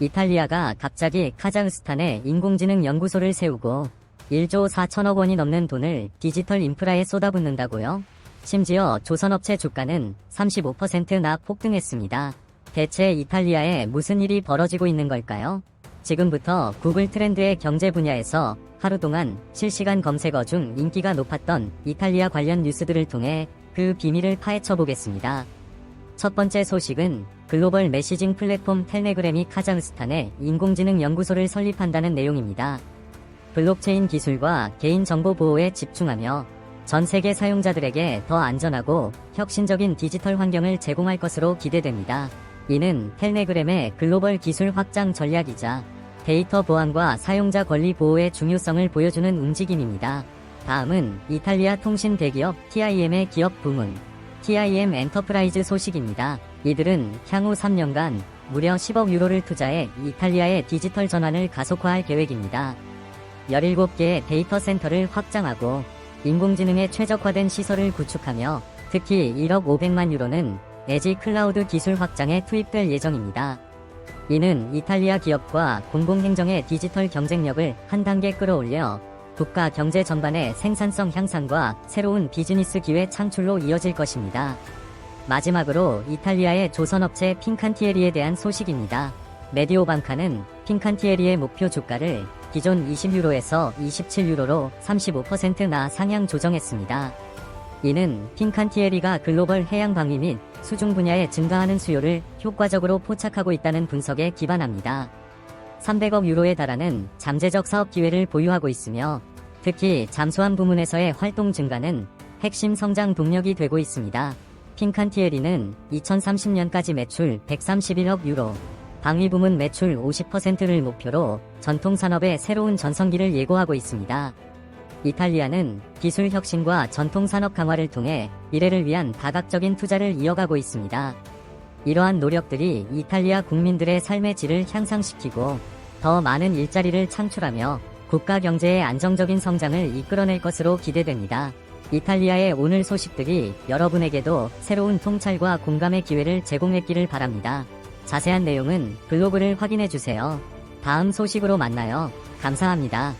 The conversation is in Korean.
이탈리아가 갑자기 카자흐스탄에 인공지능 연구소를 세우고 1조 4천억 원이 넘는 돈을 디지털 인프라에 쏟아붓는다고요? 심지어 조선업체 주가는 35%나 폭등했습니다. 대체 이탈리아에 무슨 일이 벌어지고 있는 걸까요? 지금부터 구글 트렌드의 경제 분야에서 하루 동안 실시간 검색어 중 인기가 높았던 이탈리아 관련 뉴스들을 통해 그 비밀을 파헤쳐 보겠습니다. 첫 번째 소식은 글로벌 메시징 플랫폼 텔레그램이 카자흐스탄에 인공지능 연구소를 설립한다는 내용입니다. 블록체인 기술과 개인정보 보호에 집중하며 전 세계 사용자들에게 더 안전하고 혁신적인 디지털 환경을 제공할 것으로 기대됩니다. 이는 텔레그램의 글로벌 기술 확장 전략이자 데이터 보안과 사용자 권리 보호의 중요성을 보여주는 움직임입니다. 다음은 이탈리아 통신 대기업 TIM의 기업 부문 TIM 엔터프라이즈 소식입니다. 이들은 향후 3년간 무려 10억 유로를 투자해 이탈리아의 디지털 전환을 가속화할 계획입니다. 17개의 데이터 센터를 확장하고 인공지능에 최적화된 시설을 구축하며 특히 1억 500만 유로는 에지 클라우드 기술 확장에 투입될 예정입니다. 이는 이탈리아 기업과 공공행정의 디지털 경쟁력을 한 단계 끌어올려 국가 경제 전반의 생산성 향상과 새로운 비즈니스 기회 창출로 이어질 것입니다. 마지막으로 이탈리아의 조선업체 핑칸티에리에 대한 소식입니다. 메디오방카는 핑칸티에리의 목표 주가를 기존 20유로에서 27유로로 35%나 상향 조정했습니다. 이는 핑칸티에리가 글로벌 해양 방위 및 수중 분야에 증가하는 수요를 효과적으로 포착하고 있다는 분석에 기반합니다. 300억 유로에 달하는 잠재적 사업 기회를 보유하고 있으며 특히 잠수함 부문에서의 활동 증가는 핵심 성장 동력이 되고 있습니다. 핑칸티에리는 2030년까지 매출 131억 유로, 방위 부문 매출 50%를 목표로 전통 산업의 새로운 전성기를 예고하고 있습니다. 이탈리아는 기술 혁신과 전통 산업 강화를 통해 미래를 위한 다각적인 투자를 이어가고 있습니다. 이러한 노력들이 이탈리아 국민들의 삶의 질을 향상시키고 더 많은 일자리를 창출하며 국가 경제의 안정적인 성장을 이끌어낼 것으로 기대됩니다. 이탈리아의 오늘 소식들이 여러분에게도 새로운 통찰과 공감의 기회를 제공했기를 바랍니다. 자세한 내용은 블로그를 확인해 주세요. 다음 소식으로 만나요. 감사합니다.